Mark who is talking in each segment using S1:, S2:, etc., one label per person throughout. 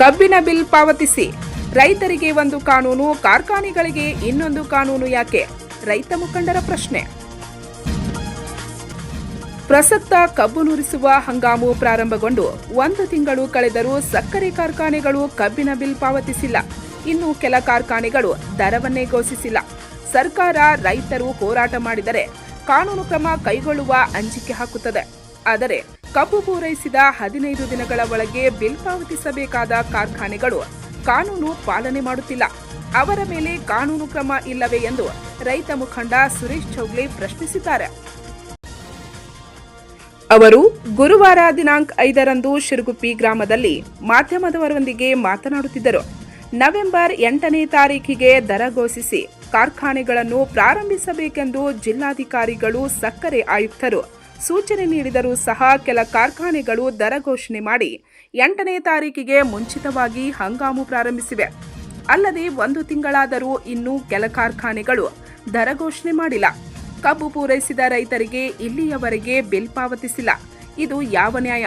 S1: ಕಬ್ಬಿನ ಬಿಲ್ ಪಾವತಿಸಿ. ರೈತರಿಗೆ ಒಂದು ಕಾನೂನು, ಕಾರ್ಖಾನೆಗಳಿಗೆ ಇನ್ನೊಂದು ಕಾನೂನು ಯಾಕೆ? ರೈತ ಮುಖಂಡರ ಪ್ರಶ್ನೆ. ಪ್ರಸಕ್ತ ಕಬ್ಬು ನುರಿಸುವ ಹಂಗಾಮು ಪ್ರಾರಂಭಗೊಂಡು ಒಂದು ತಿಂಗಳು ಕಳೆದರೂ ಸಕ್ಕರೆ ಕಾರ್ಖಾನೆಗಳು ಕಬ್ಬಿನ ಬಿಲ್ ಪಾವತಿಸಿಲ್ಲ. ಇನ್ನು ಕೆಲ ಕಾರ್ಖಾನೆಗಳು ದರವನ್ನೇ ಘೋಷಿಸಿಲ್ಲ. ಸರ್ಕಾರ ರೈತರು ಹೋರಾಟ ಮಾಡಿದರೆ ಕಾನೂನು ಕ್ರಮ ಕೈಗೊಳ್ಳುವ ಅಂಜಿಕೆ ಹಾಕುತ್ತದೆ. ಆದರೆ ಕಬ್ಬು ಪೂರೈಸಿದ ಹದಿನೈದು ದಿನಗಳ ಒಳಗೆ ಬಿಲ್ ಪಾವತಿಸಬೇಕಾದ ಕಾರ್ಖಾನೆಗಳು ಕಾನೂನು ಪಾಲನೆ ಮಾಡುತ್ತಿಲ್ಲ. ಅವರ ಮೇಲೆ ಕಾನೂನು ಕ್ರಮ ಇಲ್ಲವೇ ಎಂದು ರೈತ ಮುಖಂಡ ಸುರೇಶ್ ಚೌಗ್ಲೆ ಪ್ರಶ್ನಿಸಿದ್ದಾರೆ. ಅವರು ಗುರುವಾರ ದಿನಾಂಕ ಐದರಂದು ಶಿರುಗುಪ್ಪಿ ಗ್ರಾಮದಲ್ಲಿ ಮಾಧ್ಯಮದವರೊಂದಿಗೆ ಮಾತನಾಡುತ್ತಿದ್ದರು. ನವೆಂಬರ್ ಎಂಟನೇ ತಾರೀಕಿಗೆ ದರ ಘೋಷಿಸಿ ಕಾರ್ಖಾನೆಗಳನ್ನು ಪ್ರಾರಂಭಿಸಬೇಕೆಂದು ಜಿಲ್ಲಾಧಿಕಾರಿಗಳು ಸಕ್ಕರೆ ಆಯುಕ್ತರು ಸೂಚನೆ ನೀಡಿದರೂ ಸಹ ಕೆಲ ಕಾರ್ಖಾನೆಗಳು ದರ ಘೋಷಣೆ ಮಾಡಿ ಎಂಟನೇ ತಾರೀಕಿಗೆ ಮುಂಚಿತವಾಗಿ ಹಂಗಾಮು ಪ್ರಾರಂಭಿಸಿವೆ. ಅಲ್ಲದೆ ಒಂದು ತಿಂಗಳಾದರೂ ಇನ್ನೂ ಕೆಲ ಕಾರ್ಖಾನೆಗಳು ದರ ಘೋಷಣೆ ಮಾಡಿಲ್ಲ. ಕಬ್ಬು ಪೂರೈಸಿದ ರೈತರಿಗೆ ಇಲ್ಲಿಯವರೆಗೆ ಬಿಲ್ ಪಾವತಿಸಿಲ್ಲ. ಇದು ಯಾವ ನ್ಯಾಯ?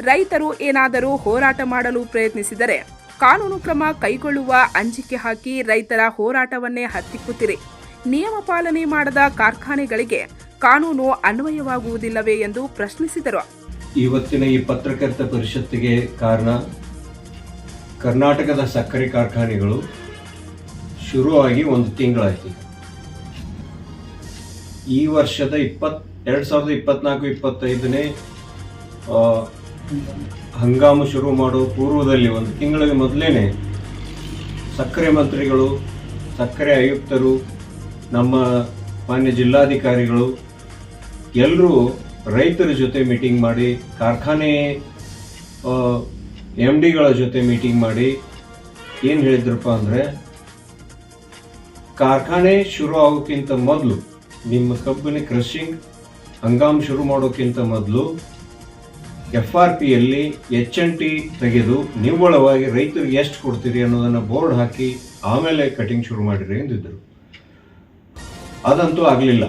S1: ರೈತರು ಏನಾದರೂ ಹೋರಾಟ ಮಾಡಲು ಪ್ರಯತ್ನಿಸಿದರೆ ಕಾನೂನು ಕ್ರಮ ಕೈಗೊಳ್ಳುವ ಅಂಜಿಕೆ ಹಾಕಿ ರೈತರ ಹೋರಾಟವನ್ನೇ ಹತ್ತಿಕ್ಕುತ್ತಿರಿ. ನಿಯಮ ಪಾಲನೆ ಮಾಡದ ಕಾರ್ಖಾನೆಗಳಿಗೆ ಕಾನೂನು ಅನ್ವಯವಾಗುವುದಿಲ್ಲವೇ ಎಂದು ಪ್ರಶ್ನಿಸಿದರು.
S2: ಇವತ್ತಿನ ಈ ಪತ್ರಕರ್ತ ಪರಿಷತ್ತಿಗೆ ಕಾರಣ, ಕರ್ನಾಟಕದ ಸಕ್ಕರೆ ಕಾರ್ಖಾನೆಗಳು ಶುರುವಾಗಿ ಒಂದು ತಿಂಗಳಾಯಿತು. ಈ ವರ್ಷದ ಇಪ್ಪತ್, ಎರಡು ಸಾವಿರದ ಇಪ್ಪತ್ನಾಲ್ಕು, ಇಪ್ಪತ್ತೈದನೇ ಹಂಗಾಮು ಶುರು ಮಾಡೋ ಪೂರ್ವದಲ್ಲಿ, ಒಂದು ತಿಂಗಳಿಗೆ ಮೊದಲೇನೆ ಸಕ್ಕರೆ ಮಂತ್ರಿಗಳು, ಸಕ್ಕರೆ ಆಯುಕ್ತರು, ನಮ್ಮ ಮಾನ್ಯ ಜಿಲ್ಲಾಧಿಕಾರಿಗಳು ಎಲ್ಲರೂ ರೈತರ ಜೊತೆ ಮೀಟಿಂಗ್ ಮಾಡಿ, ಕಾರ್ಖಾನೆ ಎಂ ಡಿಗಳ ಜೊತೆ ಮೀಟಿಂಗ್ ಮಾಡಿ ಏನು ಹೇಳಿದ್ರಪ್ಪ ಅಂದರೆ, ಕಾರ್ಖಾನೆ ಶುರು ಆಗೋಕ್ಕಿಂತ ಮೊದಲು, ನಿಮ್ಮ ಕಬ್ಬಿನ ಕ್ರಷಿಂಗ್ ಹಂಗಾಮ್ ಶುರು ಮಾಡೋಕ್ಕಿಂತ ಮೊದಲು ಎಫ್ ಆರ್ ಪಿಯಲ್ಲಿ ಎಚ್ ಎನ್ ಟಿ ತೆಗೆದು ನಿವ್ವಳವಾಗಿ ರೈತರಿಗೆ ಎಷ್ಟು ಕೊಡ್ತೀರಿ ಅನ್ನೋದನ್ನು ಬೋರ್ಡ್ ಹಾಕಿ ಆಮೇಲೆ ಕಟಿಂಗ್ ಶುರು ಮಾಡಿರಿ ಎಂದಿದ್ದರು ಅದಂತೂ ಆಗಲಿಲ್ಲ.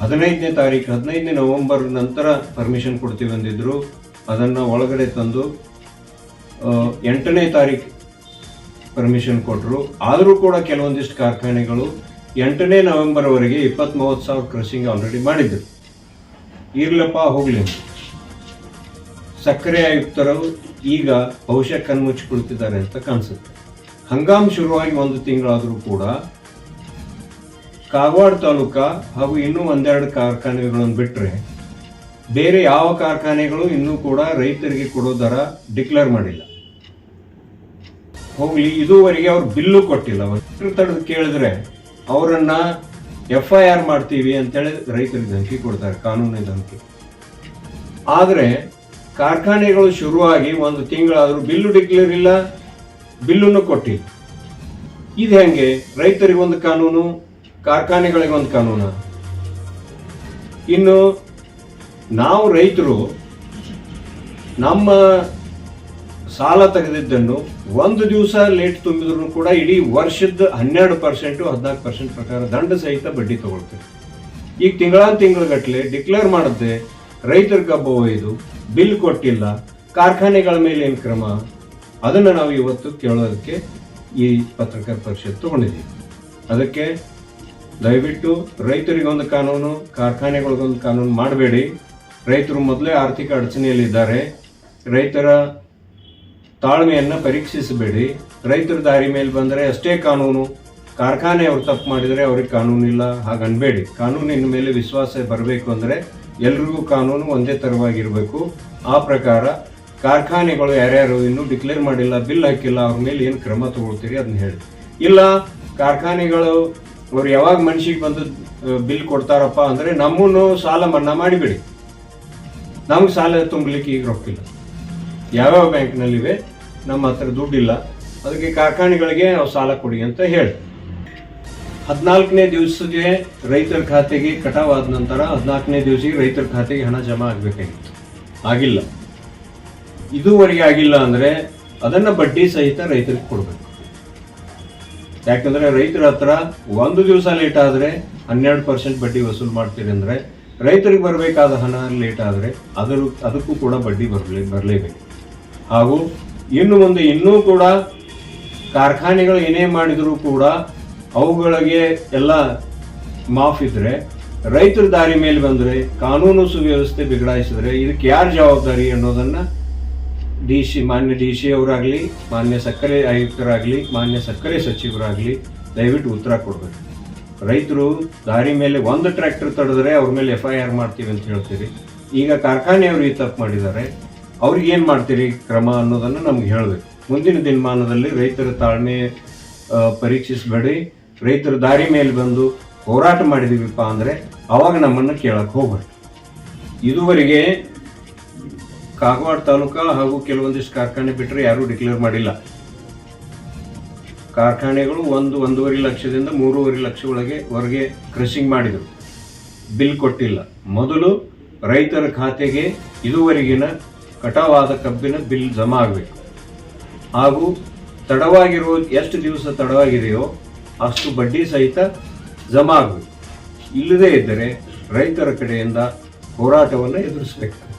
S2: ಹದಿನೈದನೇ ತಾರೀಕು, ಹದಿನೈದನೇ ನವೆಂಬರ್ ನಂತರ ಪರ್ಮಿಷನ್ ಕೊಡ್ತೀವಿ ಅಂದಿದ್ರು. ಅದನ್ನು ಒಳಗಡೆ ತಂದು ಎಂಟನೇ ತಾರೀಕು ಪರ್ಮಿಷನ್ ಕೊಟ್ಟರು ಆದರೂ ಕೂಡ ಕೆಲವೊಂದಿಷ್ಟು ಕಾರ್ಖಾನೆಗಳು ಎಂಟನೇ ನವೆಂಬರ್ವರೆಗೆ ಇಪ್ಪತ್ತ್ ಮೂವತ್ತು ಸಾವಿರ ಕ್ರಷಿಂಗ್ ಆಲ್ರೆಡಿ ಮಾಡಿದ್ದರು ಇರ್ಲಪ್ಪ, ಹೋಗಲಿ. ಸಕ್ಕರೆ ಆಯುಕ್ತರು ಈಗ ಬಹುಶಃ ಕಣ್ಮುಚ್ಚಿ ಕುಳಿತಿದ್ದಾರೆ ಅಂತ ಕಾಣಿಸುತ್ತೆ. ಹಂಗಾಮ್ ಶುರುವಾಗಿ ಒಂದು ತಿಂಗಳಾದರೂ ಕೂಡ ಕಾಗವಾಡ ತಾಲೂಕ ಹಾಗೂ ಇನ್ನೂ ಒಂದೆರಡು ಕಾರ್ಖಾನೆಗಳನ್ನು ಬಿಟ್ಟರೆ ಬೇರೆ ಯಾವ ಕಾರ್ಖಾನೆಗಳು ಇನ್ನೂ ಕೂಡ ರೈತರಿಗೆ ಕೊಡೋ ದರ ಡಿಕ್ಲೇರ್ ಮಾಡಿಲ್ಲ. ಹೋಗಲಿ, ಇದುವರೆಗೆ ಅವ್ರು ಬಿಲ್ಲು ಕೊಟ್ಟಿಲ್ಲ. ತಡೆದು ಕೇಳಿದ್ರೆ ಅವರನ್ನ ಎಫ್ ಐ ಆರ್ ಮಾಡ್ತೀವಿ ಅಂತೇಳಿ ರೈತರಿಗೆ ಧಮಕಿ ಕೊಡ್ತಾರೆ, ಕಾನೂನಿನ ಧಮಕಿ. ಆದರೆ ಕಾರ್ಖಾನೆಗಳು ಶುರುವಾಗಿ ಒಂದು ತಿಂಗಳಾದರೂ ಬಿಲ್ಲು ಡಿಕ್ಲೇರ್ ಇಲ್ಲ, ಬಿಲ್ಲನ್ನು ಕೊಟ್ಟಿಲ್ಲ. ಇದು ಹೆಂಗೆ? ರೈತರಿಗೆ ಒಂದು ಕಾನೂನು ಕಾರ್ಖಾನೆಗಳಿಗೆ ಒಂದು ಕಾನೂನು. ಇನ್ನು ನಾವು ರೈತರು ನಮ್ಮ ಸಾಲ ತೆಗೆದಿದ್ದನ್ನು ಒಂದು ದಿವಸ ಲೇಟ್ ತುಂಬಿದ್ರು ಕೂಡ ಇಡೀ ವರ್ಷದ ಹನ್ನೆರಡು ಪರ್ಸೆಂಟು, ಹದಿನಾಲ್ಕು ಪರ್ಸೆಂಟ್ ಪ್ರಕಾರ ದಂಡ ಸಹಿತ ಬಡ್ಡಿ ತಗೊಳ್ತೇವೆ. ಈಗ ತಿಂಗಳ ತಿಂಗಳಗಟ್ಟಲೆ ಡಿಕ್ಲೇರ್ ಮಾಡದೆ ರೈತರ ಕಬ್ಬು ಒಯ್ದು ಬಿಲ್ ಕೊಟ್ಟಿಲ್ಲ, ಕಾರ್ಖಾನೆಗಳ ಮೇಲೆ ಏನು ಕ್ರಮ? ಅದನ್ನು ನಾವು ಇವತ್ತು ಕೇಳೋದಕ್ಕೆ ಈ ಪತ್ರಕರ್ತ ಪರಿಷತ್ ತಗೊಂಡಿದ್ದೀವಿ. ಅದಕ್ಕೆ ದಯವಿಟ್ಟು ರೈತರಿಗೊಂದು ಕಾನೂನು ಕಾರ್ಖಾನೆಗಳಿಗೊಂದು ಕಾನೂನು ಮಾಡಬೇಡಿ. ರೈತರು ಮೊದಲೇ ಆರ್ಥಿಕ ಅಡಚಣೆಯಲ್ಲಿದ್ದಾರೆ. ರೈತರ ತಾಳ್ಮೆಯನ್ನು ಪರೀಕ್ಷಿಸಬೇಡಿ. ರೈತರ ದಾರಿ ಮೇಲೆ ಬಂದರೆ ಅಷ್ಟೇ ಕಾನೂನು. ಕಾರ್ಖಾನೆ ಅವರು ತಪ್ಪು ಮಾಡಿದರೆ ಅವ್ರಿಗೆ ಕಾನೂನಿಲ್ಲ ಹಾಗನ್ಬೇಡಿ. ಕಾನೂನಿನ ಮೇಲೆ ವಿಶ್ವಾಸ ಬರಬೇಕು ಅಂದರೆ ಎಲ್ರಿಗೂ ಕಾನೂನು ಒಂದೇ ಥರವಾಗಿರಬೇಕು ಆ ಪ್ರಕಾರ ಕಾರ್ಖಾನೆಗಳು ಯಾರ್ಯಾರು ಇನ್ನೂ ಡಿಕ್ಲೇರ್ ಮಾಡಿಲ್ಲ, ಬಿಲ್ ಹಾಕಿಲ್ಲ, ಅವ್ರ ಮೇಲೆ ಏನು ಕ್ರಮ ತಗೊಳ್ತೀರಿ ಅದನ್ನ ಹೇಳಿ. ಇಲ್ಲ, ಕಾರ್ಖಾನೆಗಳು ಅವ್ರು ಯಾವಾಗ ಮನ್ಷಿಗೆ ಬಂದು ಬಿಲ್ ಕೊಡ್ತಾರಪ್ಪ ಅಂದರೆ ನಮ್ಮನ್ನು ಸಾಲ ಮನ್ನಾ ಮಾಡಿಬಿಡಿ. ನಮ್ಗೆ ಸಾಲ ತುಂಬಲಿಕ್ಕೆ ಈಗ ರೊಕ್ಕಿಲ್ಲ ಯಾವ್ಯಾವ ಬ್ಯಾಂಕ್ನಲ್ಲಿವೆ, ನಮ್ಮ ಹತ್ರ ದುಡ್ಡಿಲ್ಲ. ಅದಕ್ಕೆ ಕಾರ್ಖಾನೆಗಳಿಗೆ ನಾವು ಸಾಲ ಕೊಡಿ ಅಂತ ಹೇಳಿ. ಹದಿನಾಲ್ಕನೇ ದಿವಸಕ್ಕೆ ರೈತರ ಖಾತೆಗೆ ಕಟಾವಾದ ನಂತರ ಹದಿನಾಲ್ಕನೇ ದಿವಸಕ್ಕೆ ರೈತರ ಖಾತೆಗೆ ಹಣ ಜಮಾ ಆಗಬೇಕಾಗಿತ್ತು. ಆಗಿಲ್ಲ. ಇದುವರೆಗೆ ಆಗಿಲ್ಲ ಅಂದರೆ ಅದನ್ನು ಬಡ್ಡಿ ಸಹಿತ ರೈತರಿಗೆ ಕೊಡಬೇಕು. ಯಾಕಂದ್ರೆ ರೈತರ ಹತ್ರ ಒಂದು ದಿವಸ ಲೇಟ್ ಆದರೆ ಹನ್ನೆರಡು ಪರ್ಸೆಂಟ್ ಬಡ್ಡಿ ವಸೂಲು ಮಾಡ್ತೀರಿ ಅಂದರೆ ರೈತರಿಗೆ ಬರಬೇಕಾದ ಹಣ ಲೇಟ್ ಆದರೆ ಅದರ, ಅದಕ್ಕೂ ಕೂಡ ಬಡ್ಡಿ ಬರಲೇ, ಬರಲೇಬೇಕು. ಹಾಗೂ ಇನ್ನು ಮುಂದೆ ಇನ್ನೂ ಕೂಡ ಕಾರ್ಖಾನೆಗಳು ಏನೇ ಮಾಡಿದರೂ ಕೂಡ ಅವುಗಳಿಗೆ ಎಲ್ಲ ಮಾಫ್ ಇದ್ರೆ ರೈತರ ದಾರಿ ಮೇಲೆ ಬಂದ್ರೆ ಕಾನೂನು ಸುವ್ಯವಸ್ಥೆ ಬಿಗಡಾಯಿಸಿದ್ರೆ ಇದಕ್ಕೆ ಯಾರು ಜವಾಬ್ದಾರಿ ಅನ್ನೋದನ್ನ ಡಿ ಸಿ, ಮಾನ್ಯ ಡಿ ಸಿ ಅವರಾಗಲಿ, ಮಾನ್ಯ ಸಕ್ಕರೆ ಆಯುಕ್ತರಾಗಲಿ, ಮಾನ್ಯ ಸಕ್ಕರೆ ಸಚಿವರಾಗಲಿ, ದಯವಿಟ್ಟು ಉತ್ತರ ಕೊಡಬೇಕು. ರೈತರು ದಾರಿ ಮೇಲೆ ಒಂದು ಟ್ರ್ಯಾಕ್ಟರ್ ತಡೆದ್ರೆ ಅವ್ರ ಮೇಲೆ ಎಫ್ ಐ ಆರ್ ಮಾಡ್ತೀವಿ ಅಂತ ಹೇಳ್ತೀರಿ. ಈಗ ಕಾರ್ಖಾನೆಯವರು ಈ ತಪ್ಪು ಮಾಡಿದ್ದಾರೆ. ಅವ್ರಿಗೆ ಏನು ಮಾಡ್ತೀರಿ? ಕ್ರಮ ಅನ್ನೋದನ್ನು ನಮ್ಗೆ ಹೇಳಬೇಕು. ಮುಂದಿನ ದಿನಮಾನದಲ್ಲಿ ರೈತರ ತಾಳ್ಮೆ ಪರೀಕ್ಷಿಸಬೇಡಿ. ರೈತರು ದಾರಿ ಮೇಲೆ ಬಂದು ಹೋರಾಟ ಮಾಡಿದೀವಿಪ್ಪ ಅಂದರೆ ಅವಾಗ ನಮ್ಮನ್ನು ಕೇಳಕ್ಕೆ ಹೋಗಬೇಕು ಇದುವರೆಗೆ ಕಾಗವಾಡ ತಾಲೂಕಾ ಹಾಗೂ ಕೆಲವೊಂದಿಷ್ಟು ಕಾರ್ಖಾನೆ ಬಿಟ್ಟರೆ ಯಾರೂ ಡಿಕ್ಲೇರ್ ಮಾಡಿಲ್ಲ. ಕಾರ್ಖಾನೆಗಳು ಒಂದು, ಒಂದೂವರೆ ಲಕ್ಷದಿಂದ ಮೂರುವರೆ ಲಕ್ಷ ಒಳಗೆ ಹೊರಗೆ ಕ್ರಷಿಂಗ್ ಮಾಡಿದರು. ಬಿಲ್ ಕೊಟ್ಟಿಲ್ಲ. ಮೊದಲು ರೈತರ ಖಾತೆಗೆ ಇದುವರೆಗಿನ ಕಟಾವಾದ ಕಬ್ಬಿನ ಬಿಲ್ ಜಮಾ ಆಗಬೇಕು. ಹಾಗೂ ತಡವಾಗಿರೋ, ಎಷ್ಟು ದಿವಸ ತಡವಾಗಿದೆಯೋ ಅಷ್ಟು ಬಡ್ಡಿ ಸಹಿತ ಜಮಾ ಆಗಬೇಕು. ಇಲ್ಲದೇ ಇದ್ದರೆ ರೈತರ ಕಡೆಯಿಂದ ಹೋರಾಟವನ್ನು ಎದುರಿಸಬೇಕು.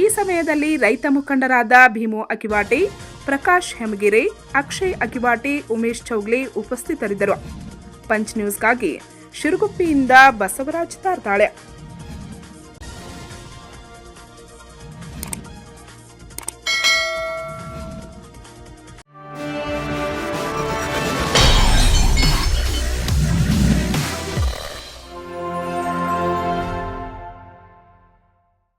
S1: ಈ ಸಮಯದಲ್ಲಿ ರೈತ ಮುಖಂಡರಾದ ಭೀಮು ಅಕಿವಾಟಿ, ಪ್ರಕಾಶ್ ಹೆಮಗಿರಿ, ಅಕ್ಷಯ್ ಅಕಿವಾಟಿ, ಉಮೇಶ್ ಚೌಗ್ಲಿ ಉಪಸ್ಥಿತರಿದ್ದರು. ಪಂಚ್ ನ್ಯೂಸ್ಗಾಗಿ ಶಿರುಗುಪ್ಪಿಯಿಂದ ಬಸವರಾಜ್ ತಾರ್ತಾಳೆ.